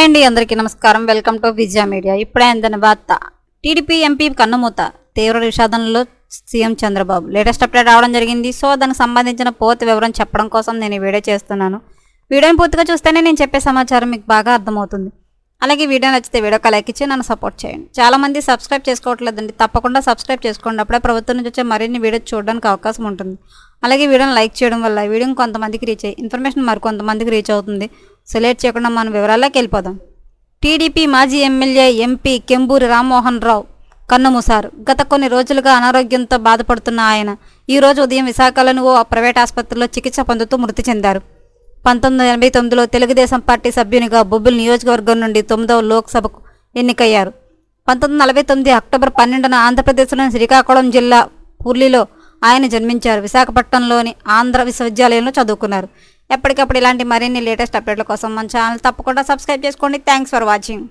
Hi అండి అందరికీ నమస్కారం. Welcome to Vijaya media. ఇప్పుడే అందిన వార్త. టీడీపీ ఎంపీ కన్నుమూత తీవ్ర విషాదంలో సీఎం చంద్రబాబు. లేటెస్ట్ అప్డేట్ రావడం జరిగింది. సో దానికి సంబంధించిన పూర్తి వివరం చెప్పడం కోసం నేను ఈ వీడియో చేస్తున్నాను. వీడియోని పూర్తిగా చూస్తేనే నేను చెప్పే సమాచారం మీకు బాగా అర్థమవుతుంది. అలాగే వీడియో నచ్చితే వీడియో లైక్ ఇచ్చి నన్ను సపోర్ట్ చేయండి. చాలామంది సబ్స్క్రైబ్ చేసుకోవట్లేదండి. తప్పకుండా సబ్స్క్రైబ్ చేసుకోండి. అప్పుడే ప్రభుత్వం నుంచి వచ్చే మరిన్ని వీడియోస్ చూడడానికి అవకాశం ఉంటుంది. అలాగే వీడియోని లైక్ చేయడం వల్ల వీడియోని కొంతమందికి రీచ్ అయ్యి ఇన్ఫర్మేషన్ మరికొంతమందికి రీచ్ అవుతుంది. సెలెక్ట్ చేయకుండా మనం వివరాల్లోకి వెళ్ళిపోదాం. టీడీపీ మాజీ ఎమ్మెల్యే ఎంపీ కెంబూరి రామ్మోహన్ రావు కన్నుమూశారు. గత కొన్ని రోజులుగా అనారోగ్యంతో బాధపడుతున్న ఆయన ఈ రోజు ఉదయం విశాఖలోని ఓ ప్రైవేట్ ఆసుపత్రిలో చికిత్స పొందుతూ మృతి చెందారు. పంతొమ్మిది వందల ఎనభై తొమ్మిదిలో తెలుగుదేశం పార్టీ సభ్యునిగా బొబ్బిలి నియోజకవర్గం నుండి తొమ్మిదవ లోక్సభకు ఎన్నికయ్యారు. పంతొమ్మిది వందల నలభై తొమ్మిది అక్టోబర్ పన్నెండున ఆంధ్రప్రదేశ్లోని శ్రీకాకుళం జిల్లా పూర్లిలో ఆయన జన్మించారు. విశాఖపట్నంలోని ఆంధ్ర విశ్వవిద్యాలయంలో చదువుకున్నారు. ఎప్పటికప్పుడు ఇలాంటి మరిన్ని లేటెస్ట్ అప్డేట్ల కోసం మన ఛానల్ తప్పకుండా సబ్స్క్రైబ్ చేసుకోండి. Thanks for watching